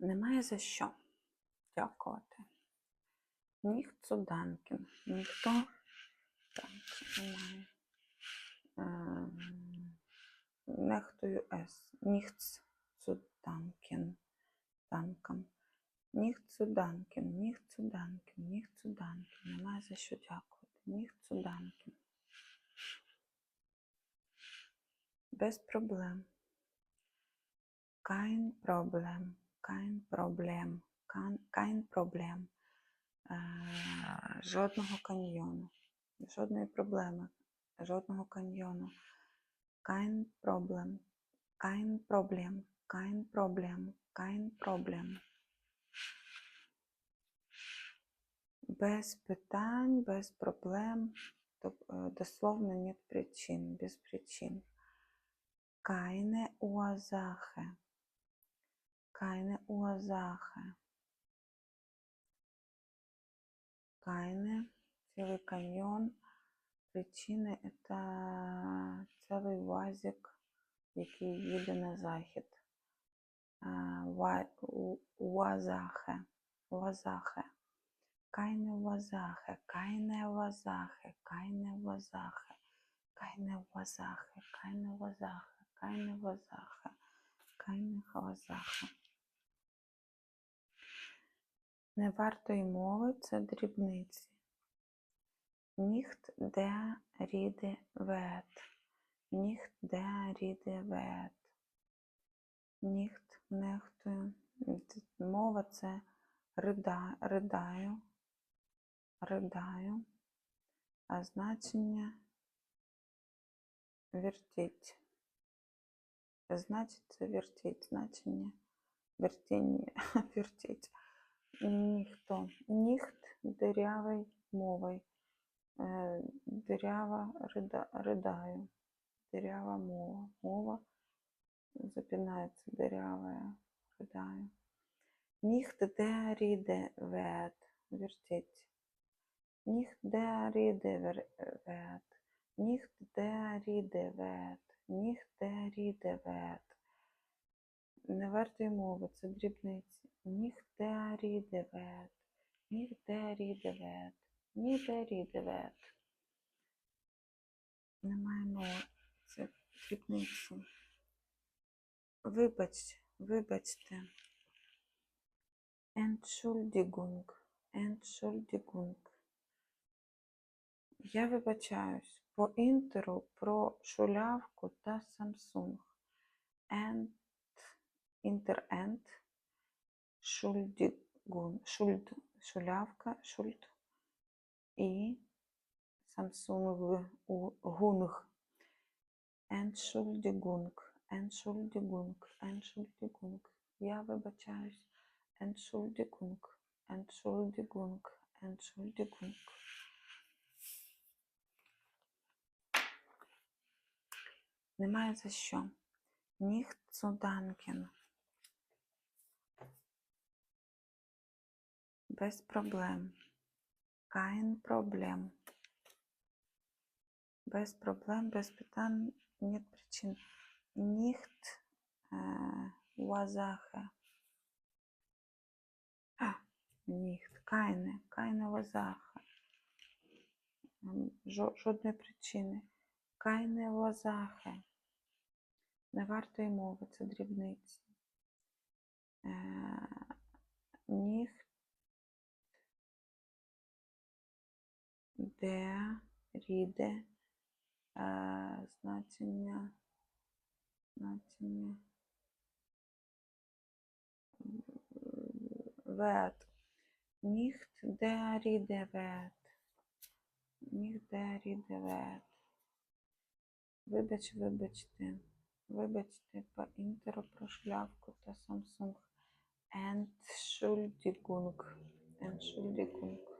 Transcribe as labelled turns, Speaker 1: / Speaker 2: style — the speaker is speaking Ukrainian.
Speaker 1: Немає за що дякувати. Ніхто Данкін. Ніхто. Немає. Ем, Нехтую С. Ніхц Данкін. Данкам. Ніхцу Данкін, ніхцу Данкін, ніхцу Данкін. Немає за що дякувати. Ніхцу Данкін. Без проблем. Kein Problem. Kein Problem. Kein, Problem. Жодного каньйону. Жодної проблеми. Жодного каньйону. Kein Problem. Kein Problem. Kein Problem. Kein Problem. Без питань, без проблем. Е, Дословно нет причин, без причин. Keine Ursache. Keine Ursache. Keine, целый каньон. Причини – это цілий вазик, який їде на захід. А, ва- у- Уазахе. Уазахе. Keine Ursache, keine Ursache, keine Ursache, keine Ursache, keine Ursache, keine Ursache, keine Ursache. Не варто й мови це дрібниці. Nicht der Rede wert. Nicht der Rede wert. Nicht нехтую. Мова це рида, ридаю, ридаю, а значення вертіть. Значить, це вертіть, значення вертіння, вертіть. Ніхто. Ніхт дирявий мовою. Е, Дирява рида, ридаю. Дирява мова. Мова запинається дирявая, ридаю. Der Rede wert. Вертеть. Nicht der Rede wer- wert. Nicht der Rede wert. Nicht der Rede wert. Не вартої мови, це дрібниці. Nicht der Rede wert. Nicht der Rede wert. Nicht der Rede wert. Немає мови. Це дрібниці. Вибач, вибачте. Entschuldigung. Entschuldigung. Я вибачаюсь по інтеру про шулявку та Samsung. Ent, інтер Ент, Schuldigung, Schuld, шулявка, Schuld і Samsung Гунг. Entschuldigung, Entschuldigung, Entschuldigung. Я вибачаюсь. Entschuldigung, Entschuldigung, Entschuldigung. Немає за що. Zu danken. Без проблем. Kein Problem. Без проблем, без питань, нет причин. Nicht äh, Ursache. А, Nicht. Keine. Keine Ursache. Жодної причини. Keine Ursache. Не варто й мови, це дрібниці. Nicht der Rede е, значення значення wert. Nicht der Rede wert. Nicht der Rede wert. Вибач, вибачте. Вибачте по інтеру про шляпку та. Entschuldigung. Entschuldigung.